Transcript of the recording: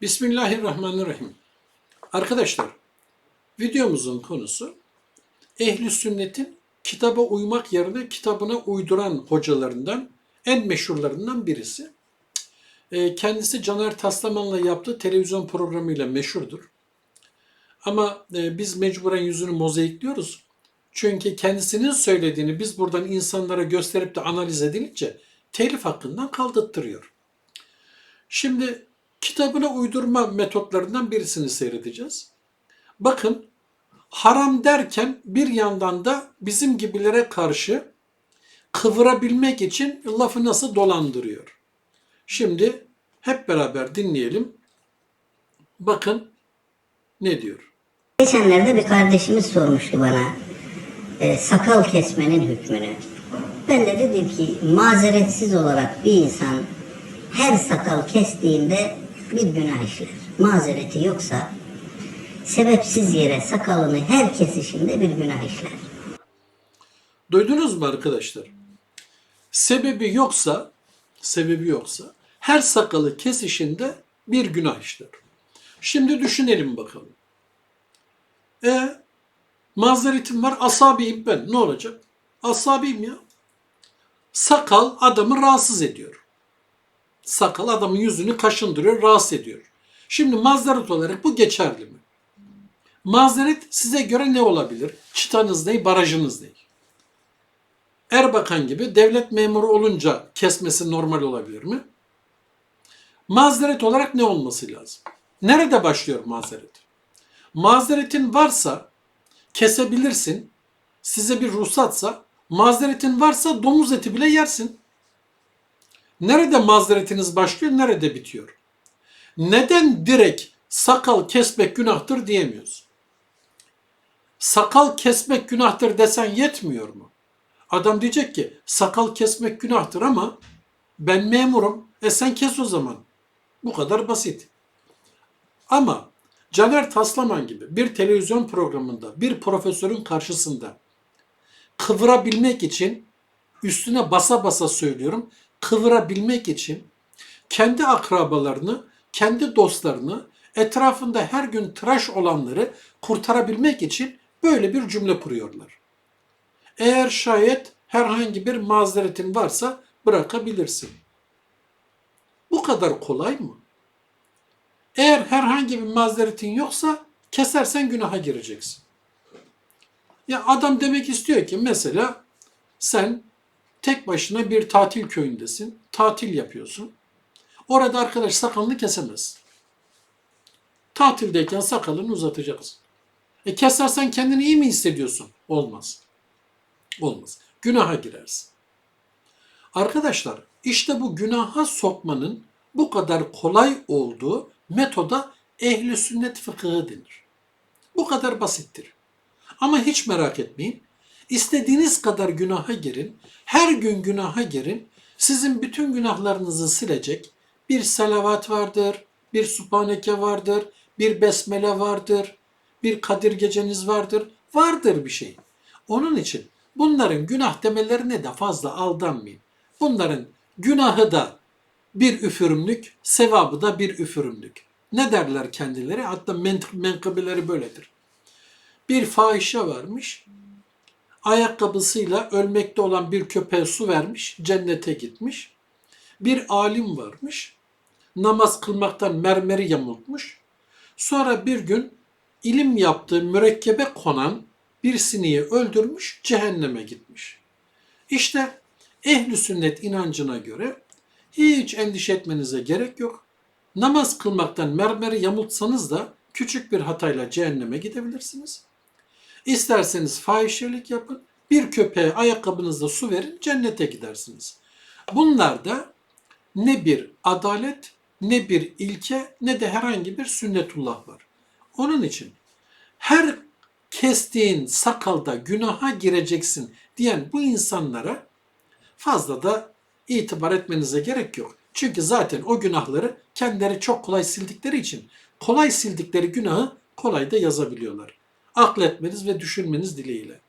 Bismillahirrahmanirrahim. Arkadaşlar, videomuzun konusu ehli sünnetin kitaba uymak yerine kitabına uyduran hocalarından en meşhurlarından birisi. Ee, Kendisi Caner Taslaman'la yaptığı televizyon programıyla meşhurdur. Ama e, biz mecburen yüzünü mozaikliyoruz. Çünkü kendisinin söylediğini biz buradan insanlara gösterip de analiz edilince telif hakkından kaldırttırıyor. Şimdi kitabına uydurma metotlarından birisini seyredeceğiz. Bakın haram derken bir yandan da bizim gibilere karşı kıvırabilmek için lafı nasıl dolandırıyor. Şimdi hep beraber dinleyelim. Bakın ne diyor. Geçenlerde bir kardeşimiz sormuştu bana e, sakal kesmenin hükmünü. Ben de dedim ki mazeretsiz olarak bir insan her sakal kestiğinde bir günah işler. Mazereti yoksa sebepsiz yere sakalını her kesişinde bir günah işler. Duydunuz mu arkadaşlar? Sebebi yoksa, sebebi yoksa her sakalı kesişinde bir günah işler. Şimdi düşünelim bakalım. E mazeretim var, asabiyim ben. Ne olacak? Asabiyim ya. Sakal adamı rahatsız ediyor. Sakal adamın yüzünü kaşındırıyor, rahatsız ediyor. Şimdi mazeret olarak bu geçerli mi? Mazeret size göre ne olabilir? Çıtanız ne, barajınız ne? Erbakan gibi devlet memuru olunca kesmesi normal olabilir mi? Mazeret olarak ne olması lazım? Nerede başlıyor mazeret? Mazeretin varsa kesebilirsin. Size bir ruhsatsa, mazeretin varsa domuz eti bile yersin. Nerede mazeretiniz başlıyor, nerede bitiyor? Neden direkt sakal kesmek günahtır diyemiyoruz? Sakal kesmek günahtır desen yetmiyor mu? Adam diyecek ki sakal kesmek günahtır ama ben memurum. E sen kes o zaman. Bu kadar basit. Ama Caner Taslaman gibi bir televizyon programında bir profesörün karşısında kıvırabilmek için üstüne basa basa söylüyorum kıvırabilmek için kendi akrabalarını, kendi dostlarını, etrafında her gün tıraş olanları kurtarabilmek için böyle bir cümle kuruyorlar. Eğer şayet herhangi bir mazeretin varsa bırakabilirsin. Bu kadar kolay mı? Eğer herhangi bir mazeretin yoksa kesersen günaha gireceksin. Ya adam demek istiyor ki mesela sen tek başına bir tatil köyündesin. Tatil yapıyorsun. Orada arkadaş sakalını kesemez. Tatildeyken sakalını uzatacaksın. E kesersen kendini iyi mi hissediyorsun? Olmaz. Olmaz. Günaha girersin. Arkadaşlar işte bu günaha sokmanın bu kadar kolay olduğu metoda ehli sünnet fıkıhı denir. Bu kadar basittir. Ama hiç merak etmeyin. İstediğiniz kadar günaha girin. Her gün günaha girin. Sizin bütün günahlarınızı silecek bir salavat vardır, bir subhaneke vardır, bir besmele vardır, bir kadir geceniz vardır. Vardır bir şey. Onun için bunların günah demelerine de fazla aldanmayın. Bunların günahı da bir üfürümlük, sevabı da bir üfürümlük. Ne derler kendileri? Hatta menkıbeleri böyledir. Bir fahişe varmış, ayakkabısıyla ölmekte olan bir köpeğe su vermiş, cennete gitmiş. Bir alim varmış, namaz kılmaktan mermeri yamultmuş. Sonra bir gün ilim yaptığı mürekkebe konan bir sineği öldürmüş, cehenneme gitmiş. İşte ehli sünnet inancına göre hiç endişe etmenize gerek yok. Namaz kılmaktan mermeri yamultsanız da küçük bir hatayla cehenneme gidebilirsiniz. İsterseniz fahişelik yapın, bir köpeğe ayakkabınızda su verin, cennete gidersiniz. Bunlarda ne bir adalet, ne bir ilke, ne de herhangi bir sünnetullah var. Onun için her kestiğin sakalda günaha gireceksin diyen bu insanlara fazla da itibar etmenize gerek yok. Çünkü zaten o günahları kendileri çok kolay sildikleri için kolay sildikleri günahı kolay da yazabiliyorlar. Akletmeniz ve düşünmeniz dileğiyle.